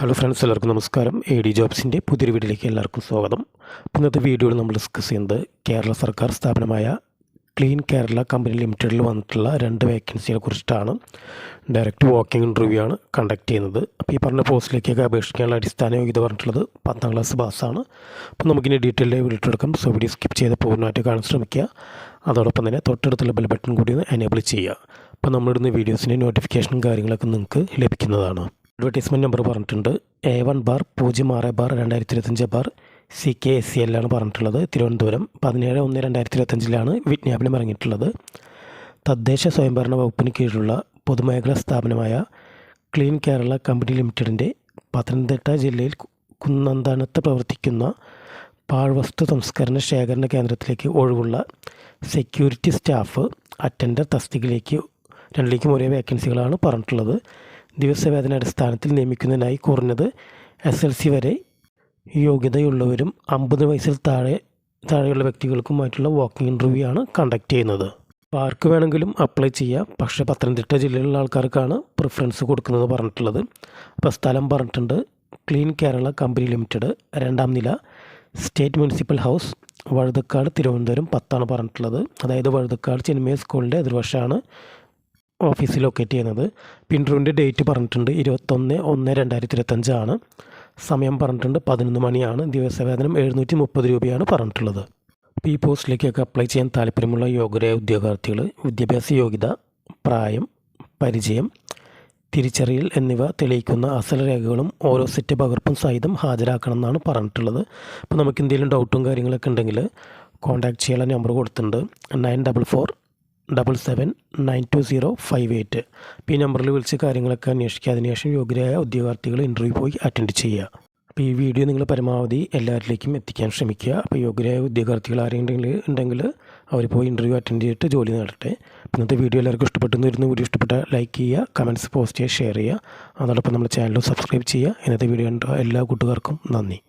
Hello friends എല്ലാവർക്കും നമസ്കാരം. A D ജോബ്സിന്റെ പുതിയൊരു വീഡിയോയിലേക്ക് എല്ലാവർക്കും സ്വാഗതം. ഇന്നത്തെ വീഡിയോയിൽ നമ്മൾ ഡിസ്കസ് ചെയ്യുന്നത് കേരള സർക്കാർ സ്ഥാപനമായ ക്ലീൻ കേരള കമ്പനി ലിമിറ്റഡിൽ വന്നിട്ടുള്ള രണ്ട് വേക്കൻസിയെ കുറിച്ചിട്ടാണ് ഡയറക്റ്റ് വാക്കിംഗ് ഇന്റർവ്യൂ ആണ് കണ്ടക്ട് ചെയ്യുന്നത്. അപ്പോൾ ഈ പറഞ്ഞ പോസ്റ്റിലേക്കൊക്കെ അപേക്ഷിക്കാനുള്ള അടിസ്ഥാന യോഗ്യത പറഞ്ഞിട്ടുള്ളത് പത്താം ക്ലാസ് പാസ്സാണ് അപ്പോൾ നമുക്കിനി ഡീറ്റെയിൽ വീഡിയോ എടുക്കാം. സോ വീഡിയോ സ്കിപ്പ് ചെയ്ത് പൂർണമായിട്ട് കാണാൻ ശ്രമിക്കുക. അതോടൊപ്പം തന്നെ തൊട്ടടുത്തുള്ള ബെൽ ബട്ടൺ കൂടി ഒന്ന് എനേബിൾ ചെയ്യുക. അപ്പോൾ നമ്മളിടുന്ന വീഡിയോസിന്റെ നോട്ടിഫിക്കേഷനും കാര്യങ്ങളൊക്കെ നിങ്ങൾക്ക് ലഭിക്കുന്നതാണ്. അഡ്വർടൈസ്മെന്റ് നമ്പർ പറഞ്ഞിട്ടുണ്ട്. എ വൺ ബാർ പൂജ്യം ആറ് ബാർ രണ്ടായിരത്തി ഇരുപത്തഞ്ച് bar C K S C എല്ലാണ് പറഞ്ഞിട്ടുള്ളത്. തിരുവനന്തപുരം പതിനേഴ് ഒന്ന് രണ്ടായിരത്തി ഇരുപത്തഞ്ചിലാണ് വിജ്ഞാപനം ഇറങ്ങിയിട്ടുള്ളത്. തദ്ദേശ സ്വയംഭരണ വകുപ്പിന് കീഴിലുള്ള പൊതുമേഖലാ സ്ഥാപനമായ ക്ലീൻ കേരള കമ്പനി ലിമിറ്റഡിന്റെ പത്തനംതിട്ട ജില്ലയിൽ കുന്നന്താനത്ത് പ്രവർത്തിക്കുന്ന പാഴ്വസ്തു സംസ്കരണ ശേഖരണ കേന്ദ്രത്തിലേക്ക് ഒഴിവുള്ള സെക്യൂരിറ്റി സ്റ്റാഫ് അറ്റൻഡർ തസ്തികയിലേക്ക് രണ്ടിലേക്കും ഒരേ വേക്കൻസികളാണ് പറഞ്ഞിട്ടുള്ളത്. ദിവസവേതന അടിസ്ഥാനത്തിൽ നിയമിക്കുന്നതിനായി കുറഞ്ഞത് എസ് എൽ സി വരെ യോഗ്യതയുള്ളവരും അമ്പത് വയസ്സിൽ താഴെ താഴെയുള്ള വ്യക്തികൾക്കുമായിട്ടുള്ള വാക്കിംഗ് ഇന്റർവ്യൂ ആണ് കണ്ടക്ട് ചെയ്യുന്നത്. അപ്പോൾ ആർക്ക് വേണമെങ്കിലും അപ്ലൈ ചെയ്യാം. പക്ഷേ പത്തനംതിട്ട ജില്ലയിലുള്ള ആൾക്കാർക്കാണ് പ്രിഫറൻസ് കൊടുക്കുന്നത് പറഞ്ഞിട്ടുള്ളത്. അപ്പോൾ സ്ഥലം പറഞ്ഞിട്ടുണ്ട്. ക്ലീൻ കേരള കമ്പനി ലിമിറ്റഡ് രണ്ടാം നില state municipal house Vazhuthacaud Thiruvananthapuram പത്താണ് പറഞ്ഞിട്ടുള്ളത്. അതായത് വഴുതക്കാട് ചിന്മയ സ്കൂളിന്റെ എതിർവശമാണ്. ഓഫീസ് ലൊക്കേറ്റ് ചെയ്യുന്നത് പിൻട്രൂവിന്റെ ഡേറ്റ് പറഞ്ഞിട്ടുണ്ട്. ഇരുപത്തൊന്ന് ഒന്ന് രണ്ടായിരത്തി ഇരുപത്തഞ്ചാണ് സമയം പറഞ്ഞിട്ടുണ്ട് പതിനൊന്ന് മണിയാണ്. ദിവസവേതനം എഴുന്നൂറ്റി മുപ്പത് രൂപയാണ് പറഞ്ഞിട്ടുള്ളത്. പി ഈ പോസ്റ്റിലേക്കൊക്കെ അപ്ലൈ ചെയ്യാൻ താല്പര്യമുള്ള യോഗ്യരായ ഉദ്യോഗാർത്ഥികൾ വിദ്യാഭ്യാസ യോഗ്യത പ്രായം പരിചയം തിരിച്ചറിയൽ എന്നിവ തെളിയിക്കുന്ന അസൽ രേഖകളും ഓരോ സെറ്റ് പകർപ്പും സഹിതം ഹാജരാക്കണം എന്നാണ് പറഞ്ഞിട്ടുള്ളത്. അപ്പോൾ നമുക്ക് എന്തെങ്കിലും ഡൗട്ടും കാര്യങ്ങളൊക്കെ ഉണ്ടെങ്കിൽ കോൺടാക്ട് ചെയ്യാനുള്ള നമ്പർ കൊടുത്തിട്ടുണ്ട്. Nine double four double seven nine two zero five eight ഈ നമ്പറിൽ വിളിച്ച് കാര്യങ്ങളൊക്കെ അന്വേഷിക്കുക. അതിനുശേഷം യോഗ്യരായ ഉദ്യോഗാർത്ഥികൾ ഇന്റർവ്യൂ പോയി അറ്റൻഡ് ചെയ്യുക. അപ്പോൾ ഈ വീഡിയോ നിങ്ങൾ പരമാവധി എല്ലാവരിലേക്കും എത്തിക്കാൻ ശ്രമിക്കുക. അപ്പോൾ യോഗ്യരായ ഉദ്യോഗാർത്ഥികൾ ആരെങ്കിലും ഉണ്ടെങ്കിൽ അവർ പോയി ഇന്റർവ്യൂ അറ്റൻഡ് ചെയ്തിട്ട് ജോലി നേടട്ടെ. ഇന്നത്തെ വീഡിയോ എല്ലാവർക്കും ഇഷ്ടപ്പെട്ടു വരുന്ന വീഡിയോ ഇഷ്ടപ്പെട്ട ലൈക്ക് ചെയ്യുക കമന്റ്സ് പോസ്റ്റ് ചെയ്യുക ഷെയർ ചെയ്യുക. അതോടൊപ്പം നമ്മുടെ ചാനൽ സബ്സ്ക്രൈബ് ചെയ്യുക. ഇന്നത്തെ വീഡിയോ എല്ലാ കൂട്ടുകാർക്കും നന്ദി.